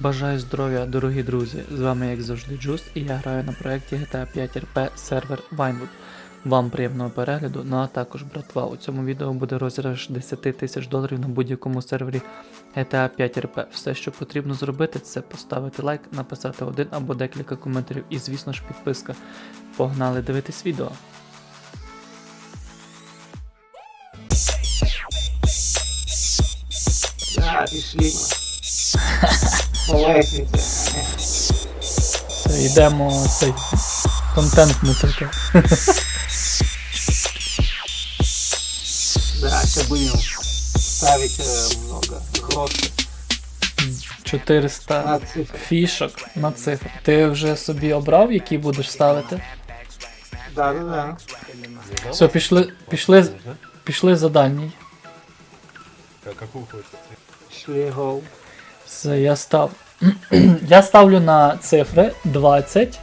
Бажаю здоров'я, дорогі друзі! З вами як завжди Джуст і я граю на проєкті GTA 5 RP сервер Vinewood. Вам приємного перегляду, ну а також, братва, у цьому відео буде розіграш 10 тисяч доларів на будь-якому сервері GTA 5 RP. Все, що потрібно зробити, це поставити лайк, написати один або декілька коментарів і, звісно ж, підписка. Погнали дивитись відео. Пішли. Полайкайте. Йдемо цей контент мутити. Да, сейчас будем ставить э, много грошей 400 на фішок на цифру. Ти вже собі обрав, які будеш ставити? Да, да, да. Все, пішли, пішли, пішли за? Пішли гол. Все, я став. я ставлю на цифри 20,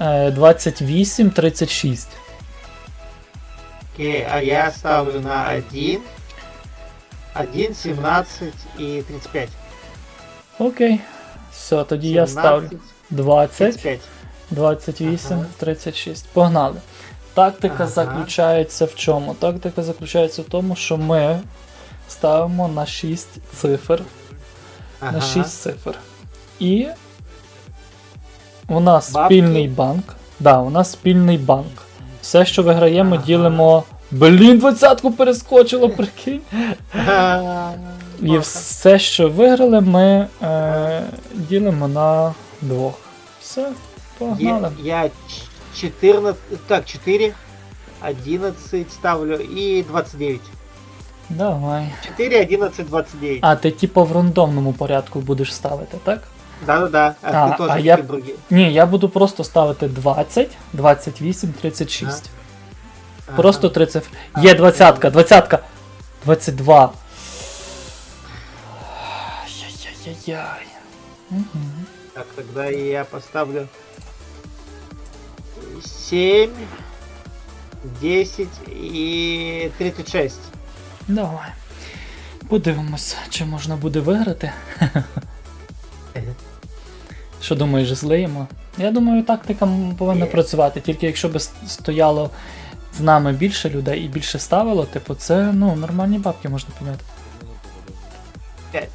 е, 28, 36. Окей, а я ставлю на 1, 1, 17 и 35. Окей. Все, тоді я ставлю 20, 35. 28, Ага. 36. Погнали. Тактика Ага. заключається в чому? Тактика заключається в тому, що ми ставимо на 6 цифр. Ага. на 6 цифр. І у нас Бабки. спільний банк. Да, у нас спільний банк. Все, що виграємо, Ага. ділимо. Блін, двадцятку перескочило, прикинь. І все, що виграли, ми е, ділимо на двох. Все, погнали. Я, я 14, так, 4, 11 ставлю и 29. Давай. 4, 11, 29. А, ти типу в рандомному порядку будеш ставити, так? Да-да-да, а, А, ты тоже а я- какие другие. Ні, я буду просто ставити 20, 28, 36. Ага. Просто три цифри. Є двадцятка, двадцятка. 22. Ай-яй-яй-яй. Мгм. Так, тогда я поставлю 7, 10 и 36. Давай. Подивимось, чи можна буде виграти. Що думаєш, злиємо? Я думаю, тактика повинна працювати, тільки якщо б стояло з нами більше людей і більше ставило, типу, це ну, нормальні бабки можна підняти. 5.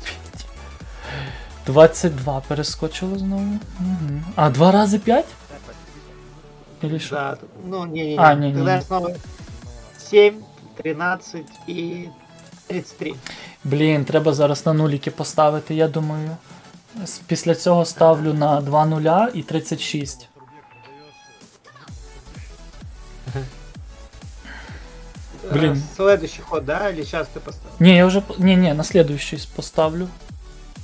22 перескочило знову. Угу. А два рази 5? Или що? Да, ну не-не-не. А, не, не, Тогда снова 7, 13 и 33. Блін, треба зараз на нуліки поставити, я думаю. Після цього ставлю на 2 нуля і 36. Блин. Э, Следующий ход, да? Или сейчас ты поставишь? Ні, я вже. Ні, ні, на слідуючий поставлю.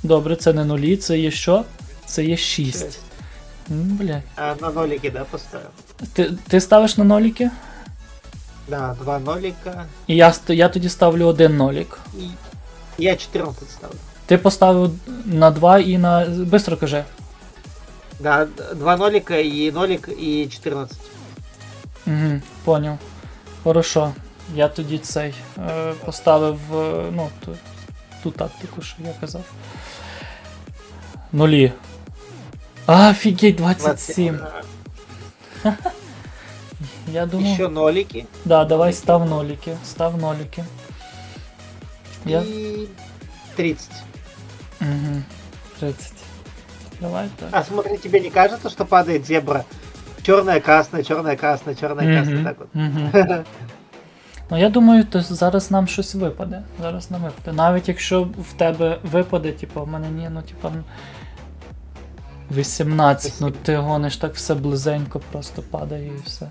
Добре, це не нулі, це є що? Це є 6. Шесть. Бля. А, на нолике, да, поставил? Ти, ти ставиш на ноліки? Да, два нолика. І я, ст- я тоді ставлю один нолік. И я 14 ставлю. Ти поставив на 2 і на. Бистро кажи. Да, два нолика и нолик и 14. Угу, поняв. Хорошо. Я тоді цей е, поставив е, ну, ту, ту тактику, що я казав. Нулі. Офігеть, 27. Я думав. Еще нолики. Да, давай став ноліки. Став ноліки. Я... И 30. Угу. 30. Давай так. А смотри, тебе не кажется, что падает зебра? Черная, красная, черная, красная, черная, красная, так вот. мгм. Ну я думаю, то зараз нам щось випаде. Зараз нам випаде. Навіть якщо в тебе випаде, типу, в мене ні, ну типа. м, 18, ну ти гониш так все близенько, просто падає і все.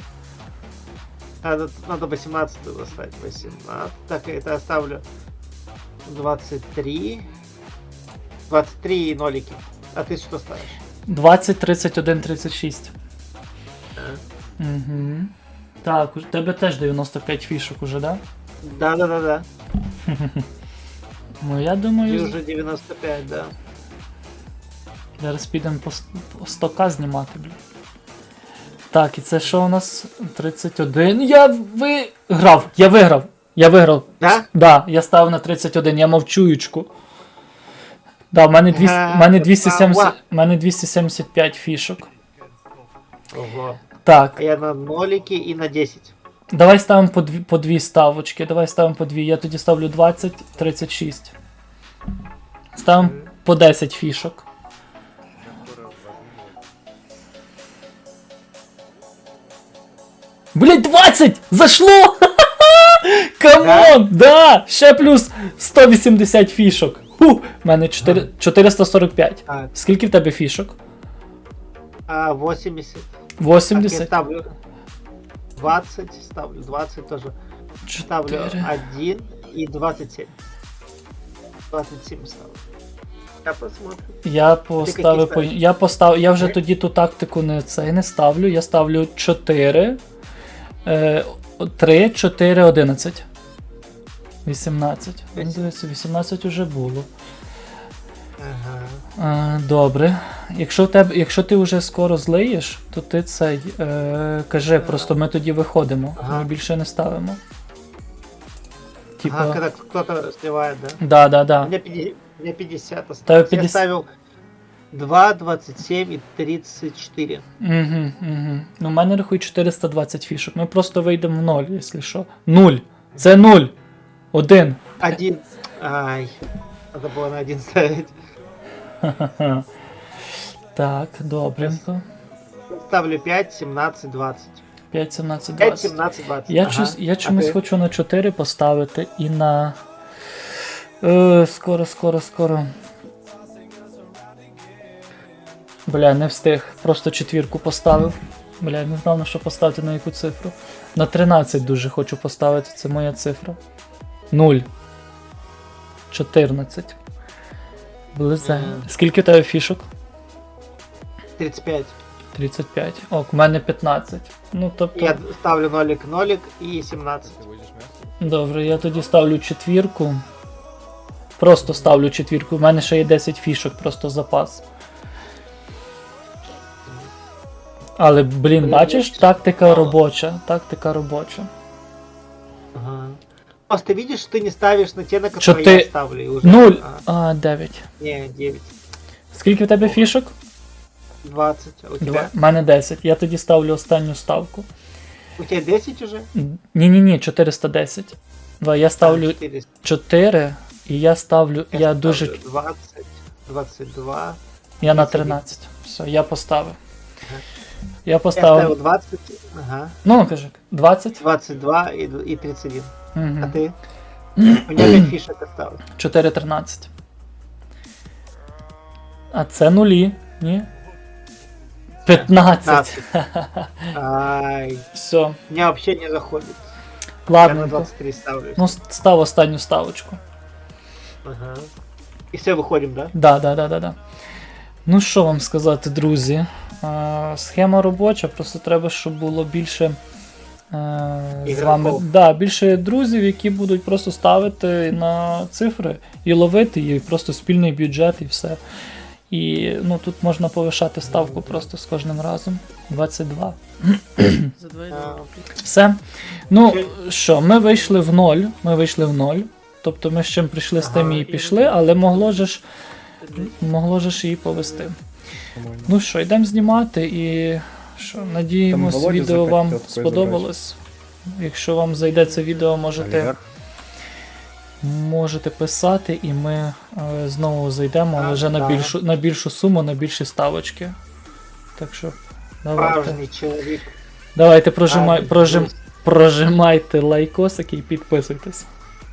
Надо, надо 18 достать. 18. Так, это оставлю 23. 23 и нолики. А ты что ставишь? 20, 31, 36. А. Угу. Так, у тебе теж 95 фішок уже, да? Да, да, да, да. Ну я думаю, уже 95, да. зараз підемо по, по 100к знімати, блін. Так, і це що у нас? 31. Я виграв! Я виграв! Я виграв! Да? Да, я став на 31, я мовчуючку. Да, в мене, 200, в мене, 270, в мене 275 фішок. Ого. Так, А я на нолики и на 10. давай ставимо по дві, по дві ставочки. Давай ставимо по дві. Я тоді ставлю 20, 36. Ставимо по 10 фішок. Блять, 20! Зашло! Камон! Да! Ще плюс 180 фішок. Ху! У мене 4, 445. Так, Скільки в тебе фішок? а 80. Так, я 80? ставлю 20, ставлю 20 тоже. Ставлю 4. 1 и 27. 27 ставлю. Я посмотрю. Я поставив по. ставиш? Я постав. Я вже тоді ту тактику не цей не ставлю. Я ставлю 4. Е, 3, 4, 11. 18. Ну, 18 уже було. Ага. Е, добре. Якщо, в тебе, якщо ти вже скоро злиєш, то ти цей. Е, кажи, просто ми тоді виходимо. Ага. Ми більше не ставимо. Типа. Ага, когда кто-то сливает, да? Да, да, да. 50, у меня 50 осталось. Ставил Я 50. ставил 2, 27 и 34. Угу, угу. Ну, в мене рахуй 420 фішок. Ми просто вийдемо в ноль, якщо що. Нуль. Це нуль. Один. Один. Ай. Надо было на один ставить. Ха-ха-ха. Так, добренько. Ставлю 5, 17, 20. 5, 17, 20. 5, 17, 20. Я, Ага. чомусь, я чомусь ти? хочу на 4 поставити і на. Е, скоро, скоро, скоро. Бля, не встиг. Просто четвірку поставив. Бля, не знав на що поставити на яку цифру. На 13 дуже хочу поставити, це моя цифра. 0. 14. Близе. Скільки у тебе фішок? 35. 35. Ок, у мене 15. Ну тобто. Я ставлю нолик, нолик и 17. Ты будешь мясо? Добре, я тоді ставлю четвірку. Просто ставлю четвірку. У мене ще є 10 фішок, просто запас. Але, блін, Блін, бачиш, я- тактика мало. робоча. Тактика робоча. Ага. Просто видишь, ты не ставишь на те, на которые Чё ты- я ставлю. и уже- Нуль. А, А, 9. не, 9. Скільки в тебе фішок? 20. А у Два. тебя? У мене 10. Я тоді ставлю останню ставку. У тебя 10 уже? Ні-ні-ні, 410. Два, я ставлю 400. 4, і я ставлю. Я дуже. ставлю 20, 22. Я на 31. 13. Все, я поставив. Ага. Я Я ставил 20. Ага. Ну, кажи, 20? 22 и, д- и 31. А Угу. ты? У меня 5 фишек осталось. 4.13. А це нулі, ні? 15. 15. Ай. Все, У меня вообще не заходит. Я на ладненько. 23 ставлю. Ну, став останню ставочку. Ага. И все, выходим, да? Да, да, да, да, да. Ну, що вам сказати, друзі? Схема робоча, просто треба, щоб було більше. е, з вами да, більше друзів, які будуть просто ставити на цифри і ловити, і просто спільний бюджет, і все. І ну, тут можна повишати ставку просто з кожним разом. 22. А, Все. Ну що, ми вийшли в ноль. Ми вийшли в ноль. Тобто ми з чим прийшли, з тим і пішли, але могло же ж, могло же ж її повести. Ну що, йдемо знімати і що, надіємось, Там відео вам сподобалось. Якщо вам зайде це відео, можете, можете писати, і ми е, знову зайдемо, але вже на більшу, на більшу суму, на більші ставочки. Так що, давайте. Давайте прожимай, прожим, прожимайте лайкосики і підписуйтесь.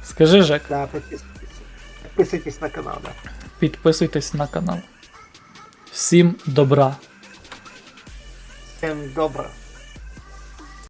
Скажи, Жек, Да, підписуйтесь. Підписуйтесь на канал, да. Підписуйтесь на канал. Всім добра! Всім добре.